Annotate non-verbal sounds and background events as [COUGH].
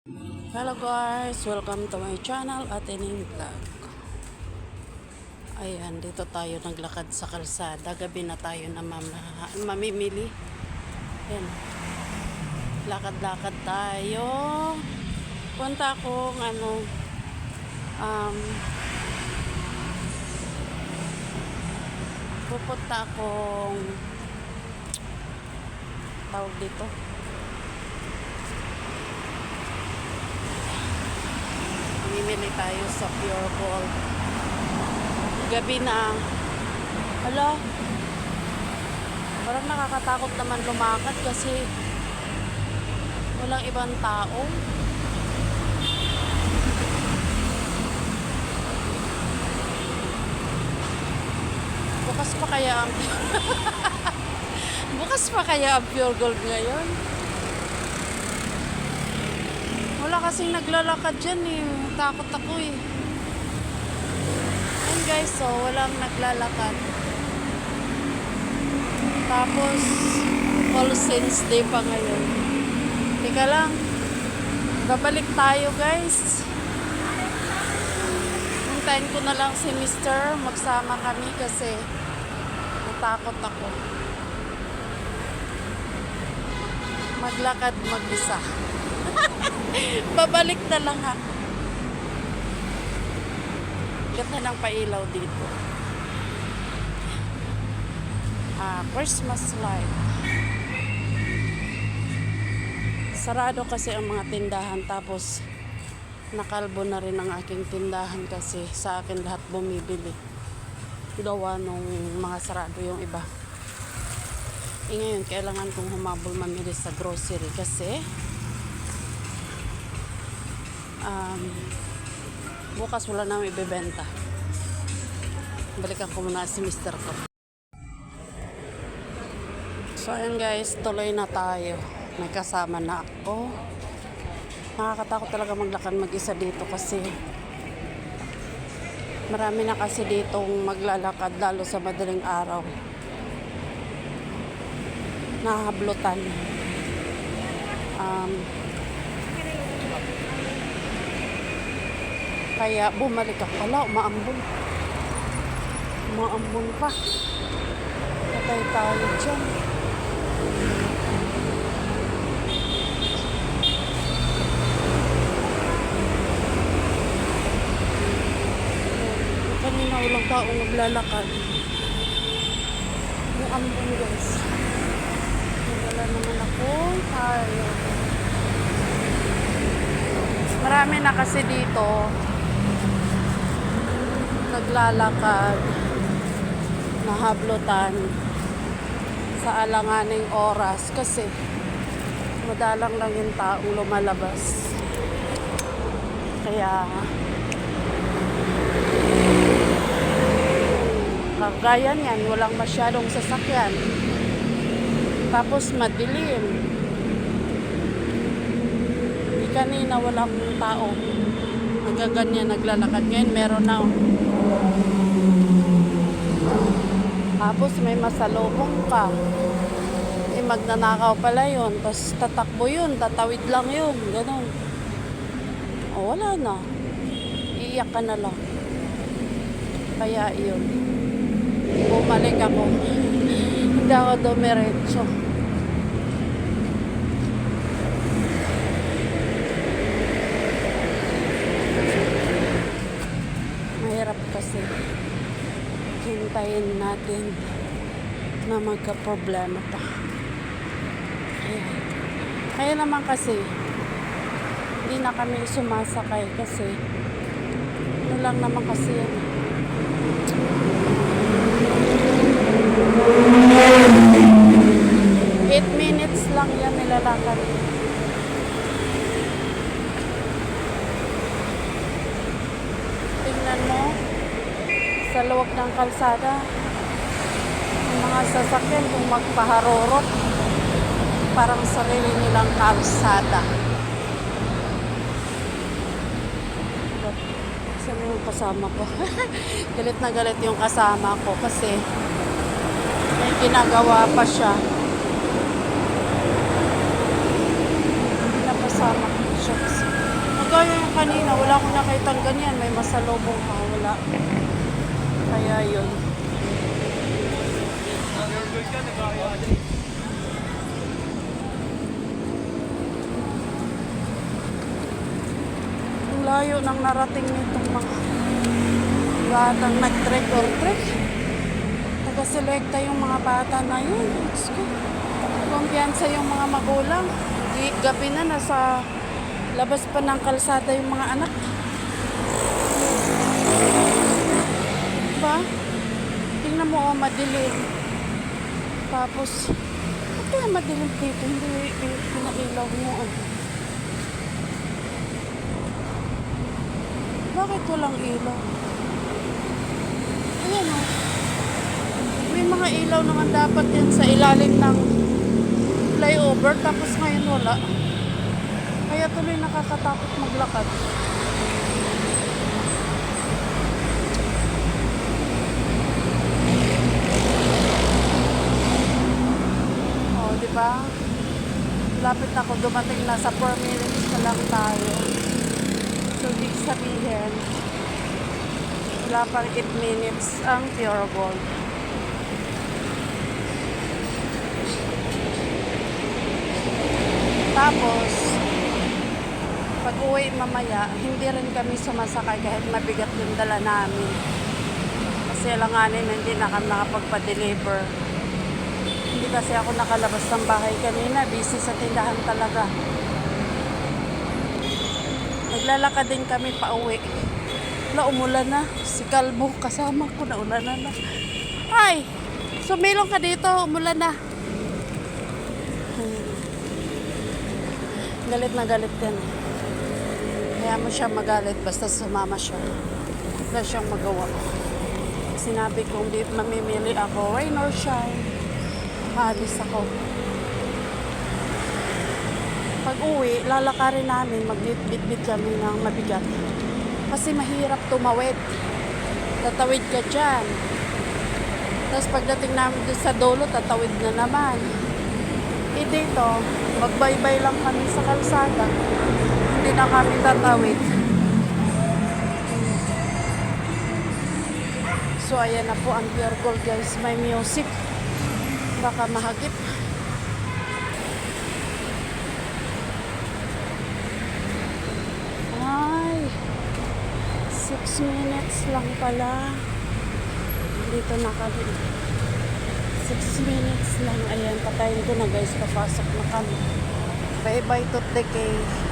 Hello guys, welcome to my channel at ining vlog. Ayan, dito tayo naglakad sa kalsada. Gabi na tayo na mamimili. Ayan. Lakad-lakad tayo. Punta akong ano, um, pupunta akong tawag dito. Mamimili tayo sa Pure Gold. Gabi na. Hala. Parang nakakatakot naman lumakad kasi walang ibang tao. Bukas pa kaya ang [LAUGHS] Bukas pa kaya ang Pure Gold ngayon? Wala kasing naglalakad dyan eh. Takot ako eh. Ayun guys, so walang naglalakad. Tapos, All Saints Day pa ngayon. Teka lang. Babalik tayo guys. Hintayin ko na lang si Mr. Magsama kami kasi natakot ako. Maglakad mag-isa. [LAUGHS] Babalik na lang ha. Ganda ng pailaw dito. Ah, Christmas light. Sarado kasi ang mga tindahan tapos nakalbo na rin ang aking tindahan kasi sa akin lahat bumibili. Gawa nung mga sarado yung iba. E ngayon, kailangan kong humabol mamili sa grocery kasi um, bukas wala na ibebenta. Balikan ko muna si Mr. ko. So ayun guys, tuloy na tayo. May kasama na ako. Nakakatakot talaga maglakad mag-isa dito kasi marami na kasi ditong maglalakad lalo sa madaling araw. Nahablutan. Um, Kaya bumalik ako. Wala, umaambon. Umaambon pa. Patay tayo dyan. Kanina walang taong naglalakad. Umaambon guys. Wala naman ako. Tayo. Marami na kasi dito naglalakad, nahablutan sa alanganing oras kasi madalang lang yung taong lumalabas. Kaya kagaya niyan, walang masyadong sasakyan. Tapos madilim. Di kanina walang tao nagaganyan naglalakad ngayon meron na tapos may masalubong ka. Eh magnanakaw pala yun. Tapos tatakbo yun. Tatawid lang yun. Ganun. O wala na. Iiyak ka na lang. Kaya yun. Bumalik ako. [LAUGHS] Hindi ako dumiretso mahirap kasi hintayin natin na magka-problema pa. Kaya, kaya naman kasi hindi na kami sumasakay kasi ano lang naman kasi yan. Eight minutes lang yan nilalakad. Tingnan mo sa luwag ng kalsada. Yung mga sasakyan kung magpaharorot parang sarili nilang kalsada. Saan yung kasama ko? [LAUGHS] galit na galit yung kasama ko kasi may ginagawa pa siya. Napasama ko. Shucks. kagaya yung kanina, wala akong nakita ganyan. May masalubong pa, wala. Kaya yun. Ang layo ng narating nitong mga batang nag-trek or trek. Nagaselekta yung mga bata na yun. Kumpiyansa yung mga magulang. Gabi na nasa labas pa ng kalsada yung mga anak. Oh, madilim. Tapos, ba't kaya madilim dito? Hindi pin- pinailaw mo. Oh. Bakit walang ilaw? Ayan oh. May mga ilaw naman dapat yan sa ilalim ng flyover tapos ngayon wala. Kaya tuloy nakakatakot maglakad. Oh, di ba? Lapit na ako dumating na sa 4 minutes na lang tayo. So, di sabihin, wala pang 8 minutes ang pure gold. Tapos, pag uwi mamaya, hindi rin kami sumasakay kahit mabigat yung dala namin. Kasi alanganin hindi na kami nakapagpa-deliver. Hindi kasi ako nakalabas ng bahay kanina. Busy sa tindahan talaga. Naglalakad din kami pa uwi. Wala, umulan na. Si Kalbo kasama ko na ulanan na. Ay! Sumilong ka dito. Umulan na. Hmm. Galit na galit yan. Kaya mo siya magalit basta sumama siya. Wala siyang magawa. Sinabi kong di mamimili ako, rain or shine. Halis ako. Pag uwi, lalakarin namin, magbitbit kami ng mabigat. Kasi mahirap tumawid. Tatawid ka dyan. Tapos pagdating namin doon sa dolo, tatawid na naman. Eh dito, magbaybay lang kami sa kalsada. Hindi na kami tatawid. So ayan na po ang pure gold guys. May music. Baka mahagip. Ay, 6 minutes lang pala. Dito na kami. 6 minutes lang. Ayan, patayin ko na guys. Papasok na kami. Bye-bye to the cave.